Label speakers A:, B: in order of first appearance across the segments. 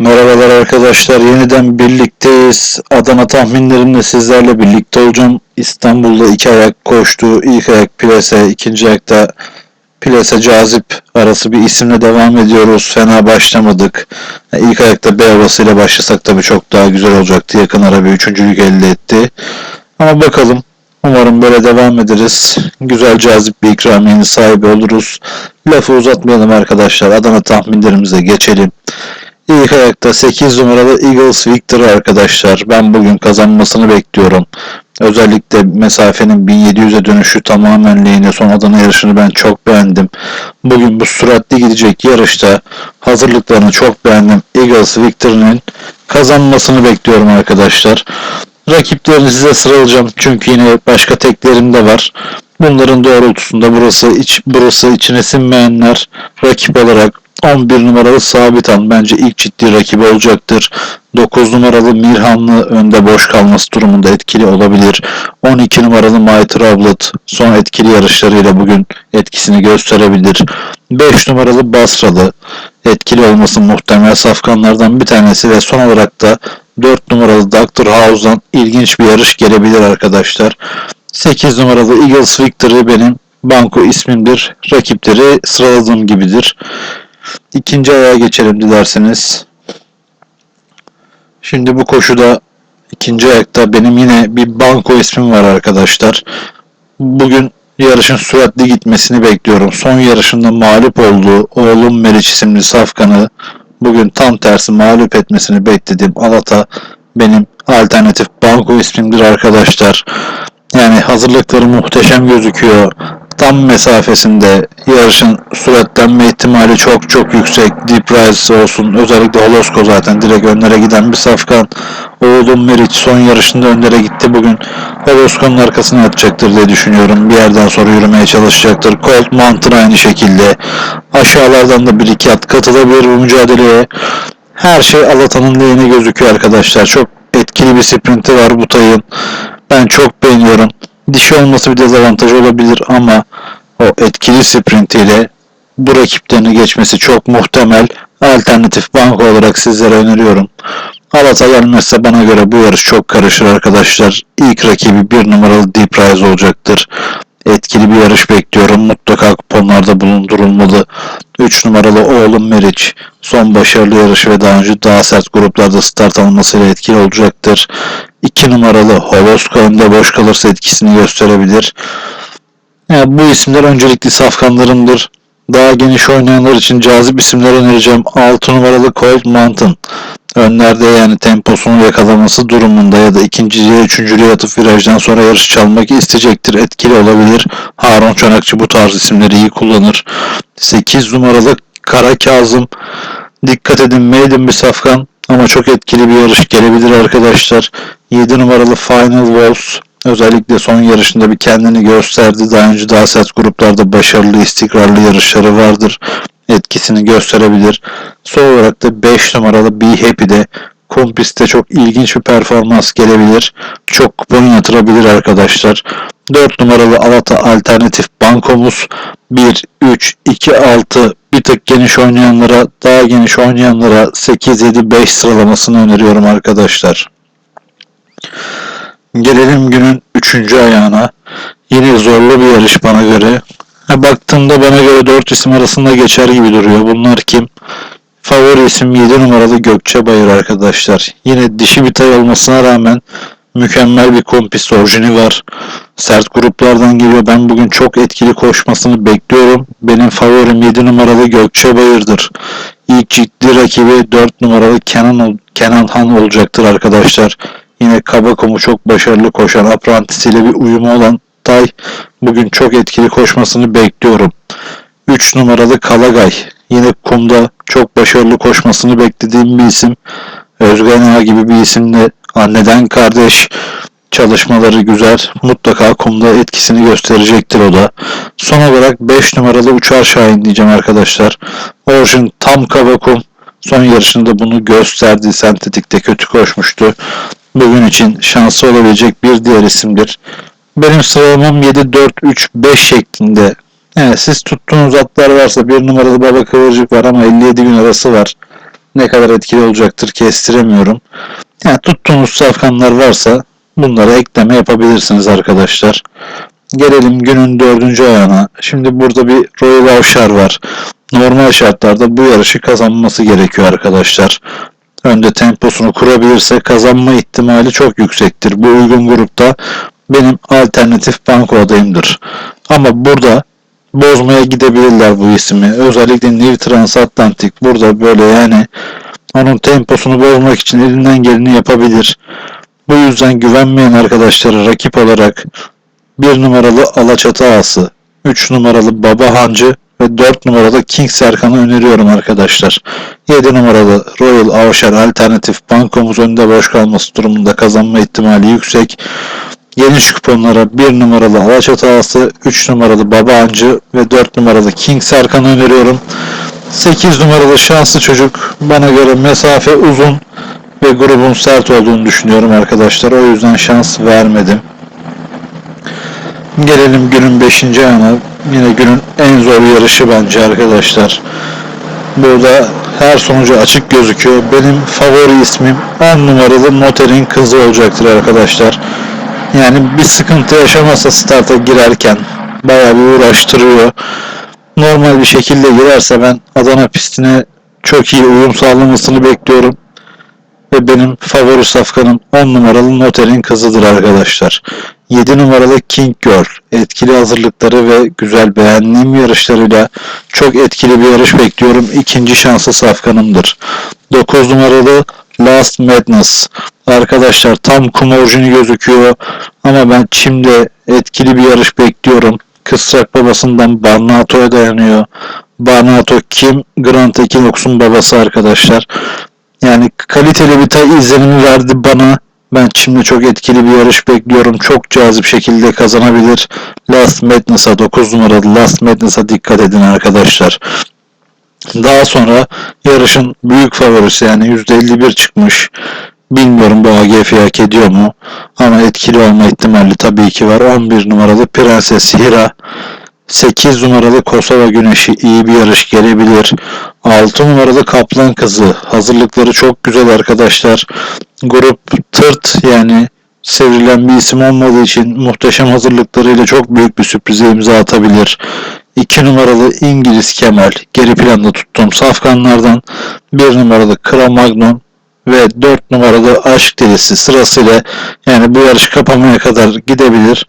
A: Merhabalar arkadaşlar. Yeniden birlikteyiz. Adana tahminlerimle sizlerle birlikte olacağım. İstanbul'da iki ayak koştu. İlk ayak Plase, ikinci ayakta Plase Cazip arası bir isimle devam ediyoruz. Fena başlamadık. İlk ayakta B havasıyla başlasak tabii çok daha güzel olacaktı. Yakın ara bir üçüncülük elde etti. Ama bakalım. Umarım böyle devam ederiz. Güzel cazip bir ikramiyenin sahibi oluruz. Lafı uzatmayalım arkadaşlar. Adana tahminlerimize geçelim. İlk ayakta 8 numaralı Eagles Victor arkadaşlar. Ben bugün kazanmasını bekliyorum. Özellikle mesafenin 1700'e dönüşü tamamen lehine son Adana yarışını ben çok beğendim. Bugün bu süratli gidecek yarışta hazırlıklarını çok beğendim. Eagles Victor'ın kazanmasını bekliyorum arkadaşlar. Rakiplerini size sıralayacağım çünkü yine başka teklerim de var. Bunların doğrultusunda burası iç burası içine sinmeyenler rakip olarak 11 numaralı Sabitan bence ilk ciddi rakibi olacaktır. 9 numaralı Mirhanlı önde boş kalması durumunda etkili olabilir. 12 numaralı My Troubled son etkili yarışlarıyla bugün etkisini gösterebilir. 5 numaralı Basralı etkili olması muhtemel safkanlardan bir tanesi ve son olarak da 4 numaralı Dr. House'dan ilginç bir yarış gelebilir arkadaşlar. 8 numaralı Eagles Victory benim banko ismimdir. Rakipleri sıraladığım gibidir. İkinci ayağa geçelim dilerseniz. Şimdi bu koşuda ikinci ayakta benim yine bir banko ismim var arkadaşlar. Bugün yarışın süratli gitmesini bekliyorum. Son yarışında mağlup olduğu oğlum Meriç isimli safkanı bugün tam tersi mağlup etmesini beklediğim Alata benim alternatif banko ismimdir arkadaşlar. Yani hazırlıkları muhteşem gözüküyor. Tam mesafesinde yarışın süratlenme ihtimali çok çok yüksek. Deep Rise olsun. Özellikle Holosko zaten direkt önlere giden bir safkan. Oğlum Meriç son yarışında önlere gitti bugün. Holosko'nun arkasına atacaktır diye düşünüyorum. Bir yerden sonra yürümeye çalışacaktır. Colt Mountain aynı şekilde. Aşağılardan da bir iki at katılabilir bu mücadeleye. Her şey Alata'nın lehine gözüküyor arkadaşlar. Çok etkili bir sprinti var bu tayın. Ben çok beğeniyorum. Dişi olması bir dezavantaj olabilir ama o etkili sprintiyle bu rakiplerini geçmesi çok muhtemel. Alternatif banko olarak sizlere öneriyorum. Alata gelmezse bana göre bu yarış çok karışır arkadaşlar. İlk rakibi bir numaralı Deep Rise olacaktır. Etkili bir yarış bekliyorum. Mutlaka kuponlarda bulundurulmalı. 3 numaralı oğlum Meriç son başarılı yarışı ve daha önce daha sert gruplarda start almasıyla etkili olacaktır. 2 numaralı Holosko önde boş kalırsa etkisini gösterebilir. Yani bu isimler öncelikli safkanlarımdır. Daha geniş oynayanlar için cazip isimler önereceğim. 6 numaralı Cold Mountain. Önlerde yani temposunu yakalaması durumunda ya da ikinciliğe, üçüncülüğe atıp virajdan sonra yarış çalmak isteyecektir. Etkili olabilir. Harun Çanakçı bu tarz isimleri iyi kullanır. 8 numaralı Kara Kazım. Dikkat edin maiden bir safkan ama çok etkili bir yarış gelebilir arkadaşlar. 7 numaralı Final Walls özellikle son yarışında bir kendini gösterdi. Daha önce daha sert gruplarda başarılı, istikrarlı yarışları vardır. Etkisini gösterebilir. Son olarak da 5 numaralı Be Happy'de Kompis'te çok ilginç bir performans gelebilir. Çok kupon yatırabilir arkadaşlar. 4 numaralı Alata alternatif bankomuz 1, 3, 2, 6 bir tık geniş oynayanlara daha geniş oynayanlara 8, 7, 5 sıralamasını öneriyorum arkadaşlar. Gelelim günün 3. ayağına. Yine zorlu bir yarış bana göre. Baktığımda bana göre 4 isim arasında geçer gibi duruyor. Bunlar kim? Favori isim 7 numaralı Gökçe Bayır arkadaşlar. Yine dişi bir tay olmasına rağmen mükemmel bir kompis orijini var. Sert gruplardan geliyor. Ben bugün çok etkili koşmasını bekliyorum. Benim favorim 7 numaralı Gökçe Bayır'dır. İlk ciddi rakibi 4 numaralı Kenan, Kenan Han olacaktır arkadaşlar. Yine Kabakom'u çok başarılı koşan aprantisiyle bir uyumu olan Tay bugün çok etkili koşmasını bekliyorum. 3 numaralı Kalagay yine kumda çok başarılı koşmasını beklediğim bir isim. Özgen Ağa gibi bir isimle anneden kardeş çalışmaları güzel. Mutlaka kumda etkisini gösterecektir o da. Son olarak 5 numaralı Uçar Şahin diyeceğim arkadaşlar. Orjin tam kaba kum. Son yarışında bunu gösterdi. Sentetikte kötü koşmuştu. Bugün için şanslı olabilecek bir diğer isimdir. Benim sıralamam 7, 4, 3, 5 şeklinde. Yani siz tuttuğunuz atlar varsa bir numaralı baba kıvırcık var ama 57 gün arası var. ne kadar etkili olacaktır kestiremiyorum. Yani tuttuğunuz safkanlar varsa bunlara ekleme yapabilirsiniz arkadaşlar. Gelelim günün dördüncü ayağına. Şimdi burada bir Royal Avşar var. Normal şartlarda bu yarışı kazanması gerekiyor arkadaşlar. Önde temposunu kurabilirse kazanma ihtimali çok yüksektir. Bu uygun grupta benim alternatif banko adayımdır. Ama burada bozmaya gidebilirler bu ismi. Özellikle New Transatlantic burada böyle yani onun temposunu bozmak için elinden geleni yapabilir. Bu yüzden güvenmeyen arkadaşları rakip olarak 1 numaralı Alaçatı Ağası, 3 numaralı Baba Hancı ve 4 numaralı King Serkan'ı öneriyorum arkadaşlar. 7 numaralı Royal Avşar alternatif bankomuz önde boş kalması durumunda kazanma ihtimali yüksek. Geniş kuponlara 1 numaralı Alaçatı Ağası, 3 numaralı Baba Hancı ve 4 numaralı King Serkan'ı öneriyorum. 8 numaralı şanslı çocuk bana göre mesafe uzun ve grubun sert olduğunu düşünüyorum arkadaşlar. O yüzden şans vermedim. Gelelim günün 5. ayağına. Yine günün en zor yarışı bence arkadaşlar. Burada her sonucu açık gözüküyor. Benim favori ismim 10 numaralı Noter'in kızı olacaktır arkadaşlar. Yani bir sıkıntı yaşamasa starta girerken bayağı bir uğraştırıyor. Normal bir şekilde girerse ben Adana pistine çok iyi uyum sağlamasını bekliyorum. Ve benim favori safkanım 10 numaralı Noter'in kızıdır arkadaşlar. 7 numaralı King Girl etkili hazırlıkları ve güzel beğendiğim yarışlarıyla çok etkili bir yarış bekliyorum. İkinci şanslı safkanımdır. 9 numaralı Last Madness. Arkadaşlar tam kum orijini gözüküyor ama ben Çim'de etkili bir yarış bekliyorum. Kısrak babasından Barnato'ya dayanıyor. Barnato kim? Grant Equinox'un babası arkadaşlar. Yani kaliteli bir tay izlenimi verdi bana. Ben şimdi çok etkili bir yarış bekliyorum. Çok cazip şekilde kazanabilir. Last Madness'a 9 numaralı Last Madness'a dikkat edin arkadaşlar. Daha sonra yarışın büyük favorisi yani %51 çıkmış. Bilmiyorum bu AGF hak ediyor mu? Ama etkili olma ihtimali tabii ki var. 11 numaralı Prenses Hira 8 numaralı Kosova Güneşi iyi bir yarış gelebilir. 6 numaralı Kaplan Kızı hazırlıkları çok güzel arkadaşlar. Grup tırt yani sevrilen bir isim olmadığı için muhteşem hazırlıklarıyla çok büyük bir sürprize imza atabilir. 2 numaralı İngiliz Kemal geri planda tuttuğum safkanlardan 1 numaralı Cro-Magnon ve 4 numaralı Aşk Delisi sırasıyla yani bu yarış kapamaya kadar gidebilir.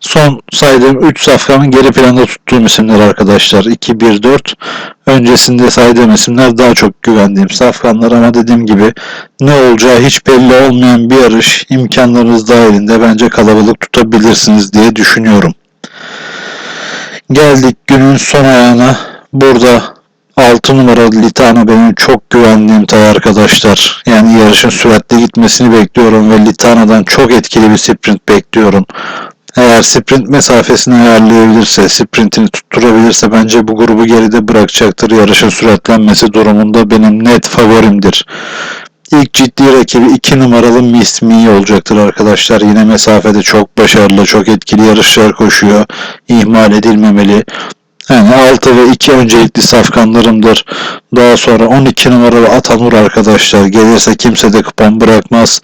A: Son saydığım 3 safkanın geri planda tuttuğum isimler arkadaşlar. 2, 1, 4. Öncesinde saydığım isimler daha çok güvendiğim safkanlar ama dediğim gibi ne olacağı hiç belli olmayan bir yarış imkanlarınız dahilinde bence kalabalık tutabilirsiniz diye düşünüyorum. Geldik günün son ayağına. Burada 6 numaralı Litano benim çok güvendiğim tay arkadaşlar. Yani yarışın süratli gitmesini bekliyorum ve Litano'dan çok etkili bir sprint bekliyorum. Eğer sprint mesafesini ayarlayabilirse, sprintini tutturabilirse bence bu grubu geride bırakacaktır. Yarışın süratlenmesi durumunda benim net favorimdir. İlk ciddi rakibi 2 numaralı Miss Me olacaktır arkadaşlar. Yine mesafede çok başarılı, çok etkili yarışlar koşuyor. İhmal edilmemeli. Yani 6 ve 2 öncelikli safkanlarımdır. Daha sonra 12 numaralı Atanur arkadaşlar. Gelirse kimse de kupon bırakmaz.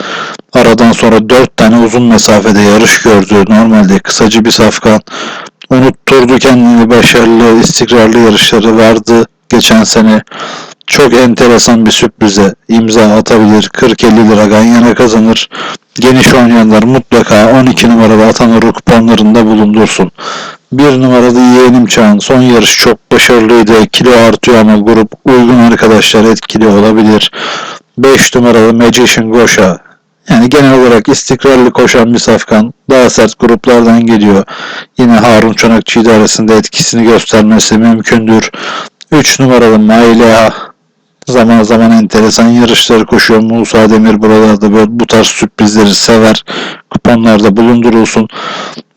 A: Aradan sonra 4 tane uzun mesafede yarış gördü. Normalde kısacı bir safkan. Unutturdu kendini başarılı, istikrarlı yarışları vardı geçen sene. Çok enteresan bir sürprize imza atabilir. 40-50 lira Ganyana kazanır. Geniş oynayanlar mutlaka 12 numaralı Atanur'u kuponlarında bulundursun. Bir numaralı yeğenim Çağan son yarış çok başarılıydı. Kilo artıyor ama grup uygun arkadaşlar etkili olabilir. 5 numaralı Magician Goşa yani genel olarak istikrarlı koşan bir safkan daha sert gruplardan geliyor. Yine Harun Çanakçı idaresinde etkisini göstermesi mümkündür. 3 numaralı Maileha zaman zaman enteresan yarışlar koşuyor. Musa Demir buralarda böyle bu tarz sürprizleri sever. Kuponlarda bulundurulsun.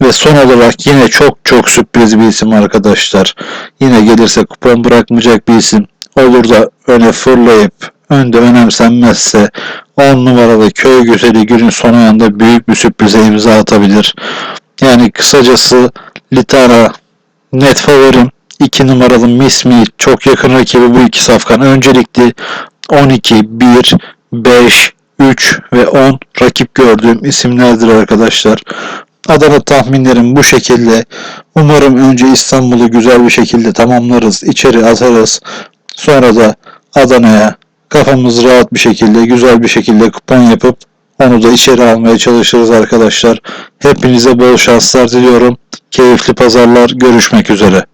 A: Ve son olarak yine çok çok sürpriz bir isim arkadaşlar. Yine gelirse kupon bırakmayacak bir isim. Olur da öne fırlayıp önde önemsenmezse 10 numaralı köy güzeli günün son ayında büyük bir sürprize imza atabilir. Yani kısacası Litara net favorim. 2 numaralı Miss çok yakın rakibi bu iki safkan. Öncelikli 12, 1, 5, 3 ve 10 rakip gördüğüm isimlerdir arkadaşlar. Adana tahminlerim bu şekilde. Umarım önce İstanbul'u güzel bir şekilde tamamlarız, içeri atarız. Sonra da Adana'ya kafamız rahat bir şekilde, güzel bir şekilde kupon yapıp onu da içeri almaya çalışırız arkadaşlar. Hepinize bol şanslar diliyorum. Keyifli pazarlar. Görüşmek üzere.